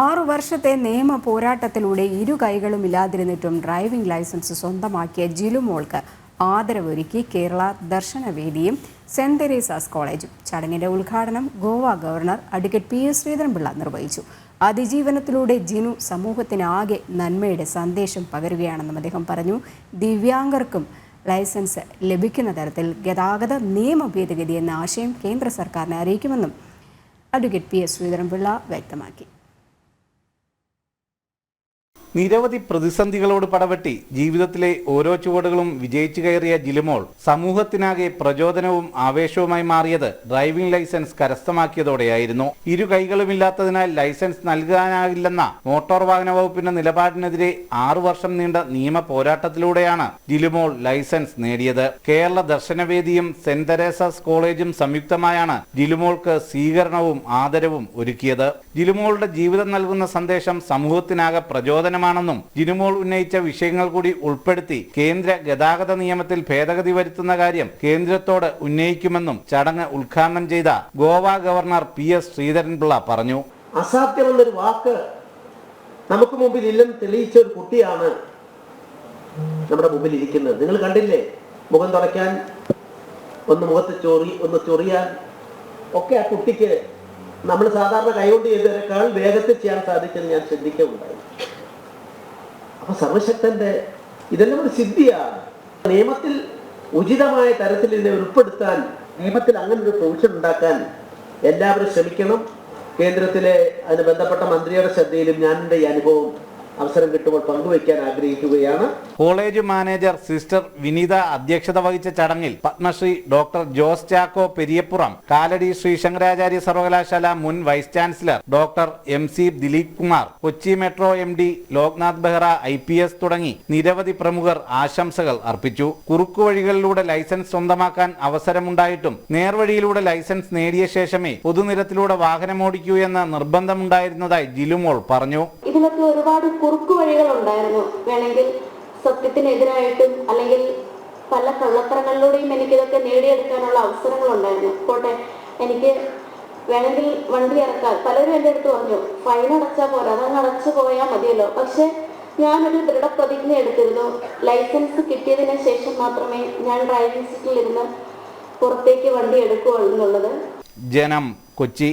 ആറു വർഷത്തെ നിയമ പോരാട്ടത്തിലൂടെ ഇരു കൈകളും ഇല്ലാതിരുന്നിട്ടും ഡ്രൈവിംഗ് ലൈസൻസ് സ്വന്തമാക്കിയ ജിലുമോൾക്ക് ആദരവൊരുക്കി കേരള ദർശനവേദിയും സെന്റ് തെരേസാസ് കോളേജും. ചടങ്ങിന്റെ ഉദ്ഘാടനം Goa governor advocate P S Sreedharan Pillai നിർവഹിച്ചു. അതിജീവനത്തിലൂടെ ജിനു സമൂഹത്തിനാകെ നന്മയുടെ സന്ദേശം പകരുകയാണെന്നും അദ്ദേഹം പറഞ്ഞു. ദിവ്യാംഗർക്കും ലൈസൻസ് ലഭിക്കുന്ന തരത്തിൽ ഗതാഗത നിയമ ഭേദഗതി എന്ന ആശയം കേന്ദ്ര സർക്കാരിനെ അറിയിക്കുമെന്നും അഡ്വക്കേറ്റ് പി എസ് ശ്രീധരൻപിള്ള വ്യക്തമാക്കി. നിരവധി പ്രതിസന്ധികളോട് പടവെട്ടി ജീവിതത്തിലെ ഓരോ ചുവടുകളും വിജയിച്ചു കയറിയ ജിലുമോൾ സമൂഹത്തിനാകെ പ്രചോദനവും ആവേശവുമായി മാറിയത് ഡ്രൈവിംഗ് ലൈസൻസ് കരസ്ഥമാക്കിയതോടെയായിരുന്നു. ഇരു കൈകളുമില്ലാത്തതിനാൽ ലൈസൻസ് നൽകാനാകില്ലെന്ന മോട്ടോർ വാഹന വകുപ്പിന്റെ നിലപാടിനെതിരെ ആറു വർഷം നീണ്ട നിയമ പോരാട്ടത്തിലൂടെയാണ് ജിലുമോൾ ലൈസൻസ് നേടിയത്. കേരള ദർശനവേദിയും സെന്റ് തെരേസാസ് കോളേജും സംയുക്തമായാണ് ജിലുമോൾക്ക് സ്വീകരണവും ആദരവും ഒരുക്കിയത്. ജിലുമോളുടെ ജീവിതം നൽകുന്ന സന്ദേശം സമൂഹത്തിനാകെ പ്രചോദനമാണെന്നും ജിനുമോൾ ഉന്നയിച്ച വിഷയങ്ങൾ കൂടി ഉൾപ്പെടുത്തി കേന്ദ്ര ഗതാഗത നിയമത്തിൽ ഭേദഗതി വരുത്തുന്ന കാര്യം കേന്ദ്രത്തോട് ഉന്നയിക്കുമെന്നും ചടങ്ങ് ഉദ്ഘാടനം ചെയ്ത Goa governor P S Sreedharan Pillai പറഞ്ഞു. അസാധ്യമെന്നൊരു വാക്ക് നമുക്ക് മുമ്പിൽ ഇല്ലെന്ന് തെളിയിച്ച ഒരു കുട്ടിയാണ് നമ്മുടെ മുമ്പിൽ ഇരിക്കുന്നത് നിങ്ങൾ കണ്ടില്ലേ? മുഖം തുറയ്ക്കാൻ ഒന്ന് മുഖത്ത് ചൊറി ഒന്ന് ചൊറിയാൻ ഒക്കെ ആ കുട്ടിക്ക് നമ്മൾ സാധാരണ കൈകൊണ്ട് ചെയ്തതിനേക്കാൾ വേഗത്തിൽ ചെയ്യാൻ സാധിച്ചെന്ന് ഞാൻ ശ്രദ്ധിക്കുകയുണ്ടായി അപ്പൊ സർവശക്തന്റെ ഇതെല്ലാം ഒരു സിദ്ധിയാണ്. നിയമത്തിൽ ഉചിതമായ തരത്തിൽ ഇതിനെ ഉൾപ്പെടുത്താൻ നിയമത്തിൽ അങ്ങനെ ഒരു പ്രൊവിഷൻ ഉണ്ടാക്കാൻ എല്ലാവരും ശ്രമിക്കണം. കേന്ദ്രത്തിലെ അതിന് ബന്ധപ്പെട്ട മന്ത്രിയുടെ ശ്രദ്ധയിലും ഞാൻ എന്റെ ഈ അനുഭവം അവസരം കിട്ടുമ്പോൾ പങ്കുവയ്ക്കാൻ ആഗ്രഹിക്കുകയാണ്. കോളേജ് മാനേജർ സിസ്റ്റർ വിനീത അധ്യക്ഷത വഹിച്ച ചടങ്ങിൽ പത്മശ്രീ ഡോക്ടർ ജോസ് ചാക്കോ പെരിയപ്പുറം കാലടി ശ്രീ ശങ്കരാചാര്യ സർവകലാശാല മുൻ vice chancellor doctor M C Dileep Kumar Kochi metro M D Loknath Behera I P S തുടങ്ങി നിരവധി പ്രമുഖർ ആശംസകൾ അർപ്പിച്ചു. കുറുക്കുവഴികളിലൂടെ ലൈസൻസ് സ്വന്തമാക്കാൻ അവസരമുണ്ടായിട്ടും നേർവഴിയിലൂടെ ലൈസൻസ് നേടിയ ശേഷമേ പൊതുനിരത്തിലൂടെ വാഹനമോടിക്കൂ എന്ന നിർബന്ധമുണ്ടായിരുന്നതായി ജിലുമോൾ പറഞ്ഞു. ഇതിലൊക്കെ ഒരുപാട് കുറുക്കു വഴികളുണ്ടായിരുന്നു. വേണമെങ്കിൽ സത്യത്തിനെതിരായിട്ടും അല്ലെങ്കിൽ പല കള്ളത്തരങ്ങളിലൂടെയും എനിക്കിതൊക്കെ നേടിയെടുക്കാനുള്ള അവസരങ്ങൾ ഉണ്ടായിരുന്നു പോട്ടെ എനിക്ക് വേണമെങ്കിൽ വണ്ടി ഇറക്കാൻ പലരും എന്റെ അടുത്ത് പറഞ്ഞു ഫൈൻ അടച്ചാൽ പോരാ അതങ്ങ് അടച്ചു പോയാൽ മതിയല്ലോ. പക്ഷെ ഞാനൊരു ദൃഢപ്രതിജ്ഞ എടുത്തിരുന്നു. ലൈസൻസ് കിട്ടിയതിന് ശേഷം മാത്രമേ ഞാൻ ഡ്രൈവിംഗ് സീറ്റിൽ ഇരുന്ന് പുറത്തേക്ക് വണ്ടി എടുക്കുകയുള്ളൂ എന്നുള്ളത്. ജനം കൊച്ചി